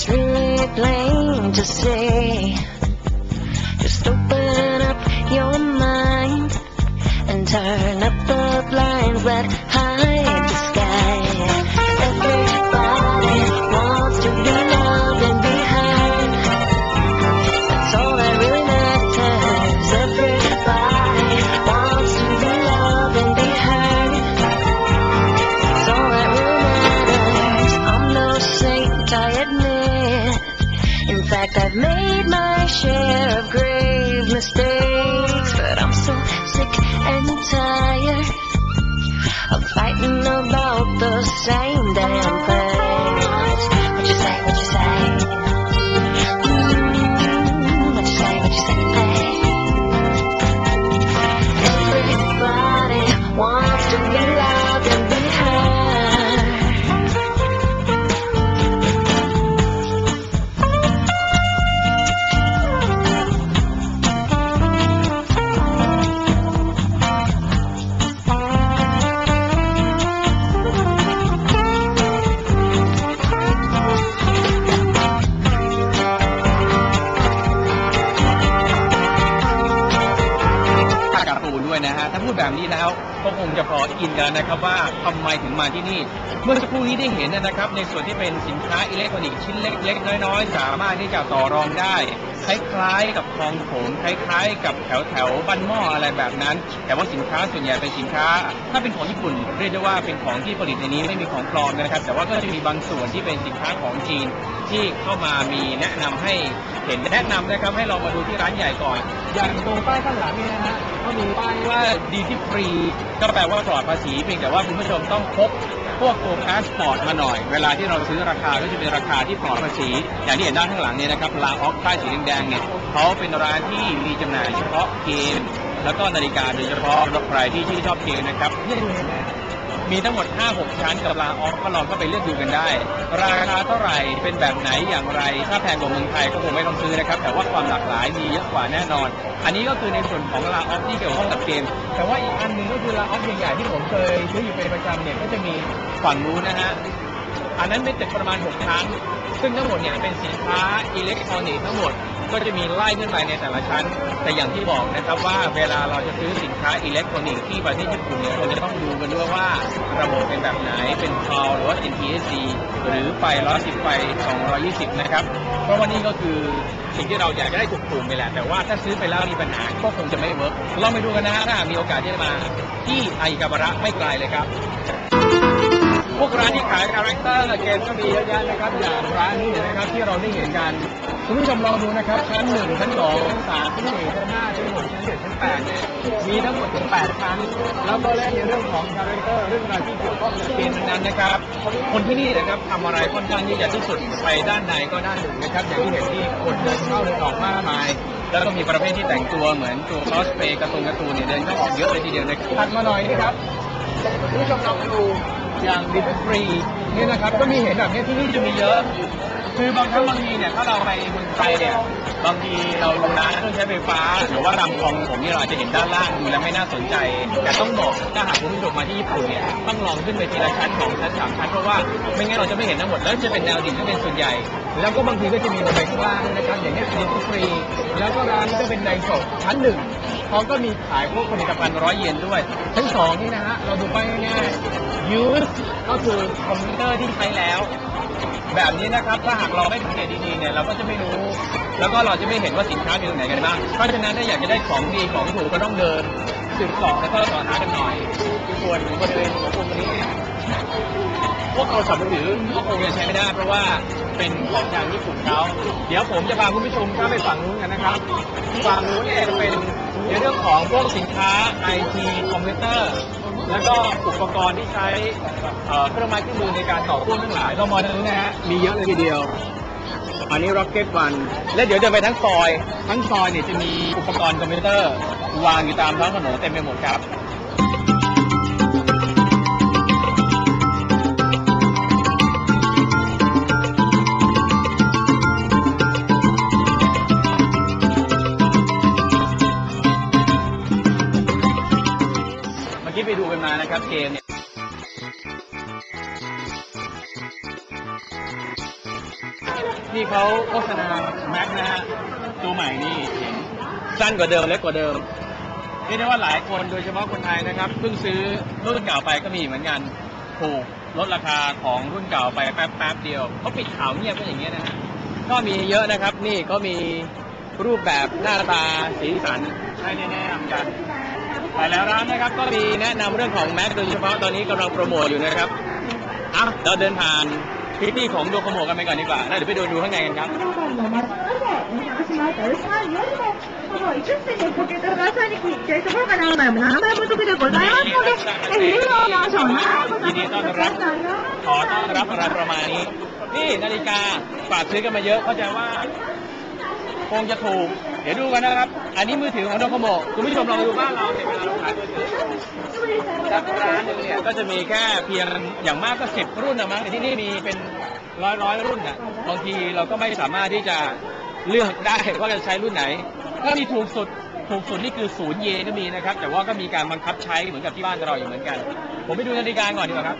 It's really plain to say. Just open up your mind and turn up the blinds that hide. I admit. In fact, I've made my share of grave mistakes, but I'm so sick and tired of fighting about the same damn things. แบบนี้แล้วก็คงจะพออินกันนะครับว่าทำไมถึงมาที่นี่ เมื่อสักครู่นี้ได้เห็นนะครับ ในส่วนที่เป็นสินค้าอิเล็กทรอนิกส์ชิ้นเล็ก ๆ น้อยๆ สามารถที่จะต่อรองได้ คล้ายๆกับคลองโถงคล้ายๆ กับแถวแถวๆบ้านหม้ออะไรแบบนั้น แต่ว่าสินค้าส่วนใหญ่เป็นสินค้า ถ้าเป็นของญี่ปุ่นเรียกได้ว่าเป็นของที่ผลิตในนี้ไม่มีของปลอมนะครับ แต่ว่าก็จะมีบางส่วนที่เป็นสินค้าของจีนที่เข้ามามีแนะนำให้เห็นแนะนำนะครับให้เรามาดูที่ร้านใหญ่ก่อน อย่างตรงป้ายข้างหลังนี่นะฮะก็มีป้ายว่าดีที่ฟรีก็แปลว่าปลอดภาษีเพียงแต่ว่าคุณผู้ชมต้องพก พวกตัวพาสปอร์ตมาหน่อย เวลาที่เราซื้อราคาก็จะเป็นราคาที่ปลอดภาษี อย่างที่เห็นด้านข้างหลังเนี่ยนะครับลาออกป้ายสีแดงๆเนี่ยเขาเป็นร้านที่มีจำหน่ายเฉพาะเกม แล้วก็นาฬิกาโดยเฉพาะรถใครที่ที่ชอบเกมนะครับ มีทั้งหมด 5-6 ชั้นกับลาออฟก็ลองก็ไปเลือกดูกันได้ ราคาเท่าไหร่เป็นแบบไหนอย่างไร ถ้าแพงกว่าเมืองไทยก็คงไม่ต้องซื้อนะครับ แต่ว่าความหลากหลายมีเยอะกว่าแน่นอน อันนี้ก็คือในส่วนของลาออฟที่เกี่ยวข้องกับเกม แต่ว่าอีกอันหนึ่งก็คือลาออฟใหญ่ๆที่ผมเคยซื้ออยู่เป็นประจำเนี่ยก็จะมีฝั่งนู้นนะฮะอันนั้นเป็นตึกประมาณ 6 ชั้น ซึ่งทั้งหมดเนี่ยเป็นสินค้าอิเล็กทรอนิกส์ทั้งหมดก็จะมีไล่ขึ้นไปในแต่ละชั้น แต่อย่างที่บอกนะครับว่าเวลาเราจะซื้อสินค้าอิเล็กทรอนิกส์ที่ประเทศญี่ปุ่นเนี่ยเราจะต้องดูกันด้วยว่าระบบเป็นแบบไหนเป็นคลาวหรือว่า NTSC หรือไฟ110ไฟ220 นะครับ เพราะว่านี่ก็คือสิ่งที่เราอยากจะได้ถูกกลุ่มไปแหละแต่ว่าถ้าซื้อไปแล้วมีปัญหาก็คงจะไม่เวิร์กลองไปดูกันนะถ้ามีโอกาสที่จะมาที่ไอกาบระไม่ไกลเลยครับ ที่ขายคาแรคเตอร์เกมก็มีเยอะแยะนะครับอย่างร้านนี้นะครับที่เราได้เห็นกันคุณผู้ชมลองดูนะครับชั้นหนึ่งชั้นสองชั้นสามชั้นสี่ชั้นห้าชั้นหกชั้นเจ็ดชั้นแปดเนี่ยมีทั้งหมดถึงแปดชั้นแล้วก็เล่นในเรื่องของคาแรคเตอร์เรื่องราวที่เกี่ยวข้องกับเกมนั้นนะครับ คนที่นี่นะครับทำอะไรค่อนข้างที่จะที่สุดไปด้านในก็ด้านหนึ่งนะครับอย่างที่เห็นที่คนเดินเข้าเดินออกมากมายแล้วก็มีประเภทที่แต่งตัวเหมือนตัวคอสเพย์การ์ตูนการ์ตูนเนี่ยเดินเข้าออกเยอะเลยทีเดียวนะครับถัดมาหน่อยนะครับคุณผู้ชมลองดู อย่างดิฟฟรีนี่นะครับก็มีเห็นแบบนี้ที่นี่จะมีเยอะ คือบางครั้งบางทีเนี่ยถ้าเราไปเมืองไทยเนี่ยบางทีเราดูร้านเครื่องใช้ไฟฟ้า หรือว่ารำคลองผมนี่เราอาจจะเห็นด้านล่างดูแล้วไม่น่าสนใจ แต่ต้องบอกถ้าหากคุณผู้ชมมาที่ญี่ปุ่นเนี่ยต้องลองขึ้นไปทีละชั้นของชั้นสามชั้นเพราะว่าไม่งั้นเราจะไม่เห็นทั้งหมดแล้วจะเป็นแนวดิ่งที่เป็นส่วนใหญ่ แล้วก็บางทีก็จะมีลงไปข้างล่างด้นะครับอย่างนี้ดิฟฟรีแล้วก็ร้านก็เป็นไดโซะชั้นหนึ่งเขาก็มีขายพวกผลิตภัณฑ์ร้อยเยนด้วยชั้นสองนี่นะฮะเราดูไปง่าย ๆ use ก็คือคอมพิวเตอร์ที่ใช้แล้ว แบบนี้นะครับถ้าหากเราไม่สังเกตดีๆเนี่ยเราก็จะไม่รู้ แล้วก็เราจะไม่เห็นว่าสินค้าอยู่ตรงไหนกันบ้าง เพราะฉะนั้นถ้าอยากจะได้ของดีของถูกก็ต้องเดินสืบเสอบแล้วก็สอหากันหน่อยส่วนบริเวณของตรงนี้เนี่พวกโทรศัพท์มือถือก็คงจะใช้ไม่ได้เพราะว่าเป็นของทางญี่ปุ่นเขาเดี๋ยวผมจะพาคุณผู้ชมข้ามไปฝั่งนู้นกันนะครับฝั่งนู้นเนี่ยจะเป็นในเรื่องของพวกสินค้าไอทีคอมพิวเตอร์ แล้วก็อุปกรณ์ที่ใช้เครื่องไม้เครื่องมือในการต่อพ่วงทั้งหลายเรามองตรงนี้นะฮะมีเยอะเลยทีเดียว อันนี้ Rocket One และเดี๋ยวเดินไปทั้งซอย ทั้งซอยเนี่ยจะมีอุปกรณ์คอมพิวเตอร์วางอยู่ตามท้องถนนเต็มไปหมดครับ เมื่ไปดูกันมานะครับเกมเนี่ยนี่เขาโฆษณาแม็กนะฮะตัวใหม่นี่เห็นสั้นกว่าเดิมเล็กกว่าเดิมเรียกได้ว่าหลายคนโดยเฉพาะคนไทยนะครับเพิ่งซื้อรุ่นเก่าไปก็มีเหมือนกันถูกลดราคาของรุ่นเก่าไปแป๊บแป๊บๆเดียวเขาปิดข่าวเงียบก็อย่างเงี้ยนะฮะก็มีเยอะนะครับนี่ก็มีรูปแบบหน้าตาสีสันให้แนะนำกัน หลายร้านนะครับก็มีแนะนำเรื่องของแม็กโดยเฉพาะตอนนี้กำลังโปรโมทอยู่นะครับอะเราเดินผ่านพิธีของโดโคโมกันไปก่อนดีกว่าแล้วเดี๋ยวไปดูดูข้างในกันครับยินดีต้อนรับขอต้อนรับอะไรประมาณนี้ นี่นาฬิกาฝากซื้อกันมาเยอะเข้าใจว่า คงจะถูก เดี๋ยวดูกันนะครับ อันนี้มือถือของโดโคโมคุณผู้ชมลองดูบ้านเราเนี่ยเวลาเราขายมือถือสักร้านหนึงเนี่ยก็จะมีแค่เพียงอย่างมากก็สิบรุ่นนะมั้งแต่ที่นี่มีเป็นร้อยร้อยรุ่นอะบางทีเราก็ไม่สามารถที่จะเลือกได้ว่าจะใช้รุ่นไหน ก็มีถูกสุดถูกสุดนี่คือศูนย์เยนก็มีนะครับ แต่ว่าก็มีการบังคับใช้เหมือนกับที่บ้านเราอยู่เหมือนกัน ผมไปดูนาฬิกาก่อนดีกว่าครับ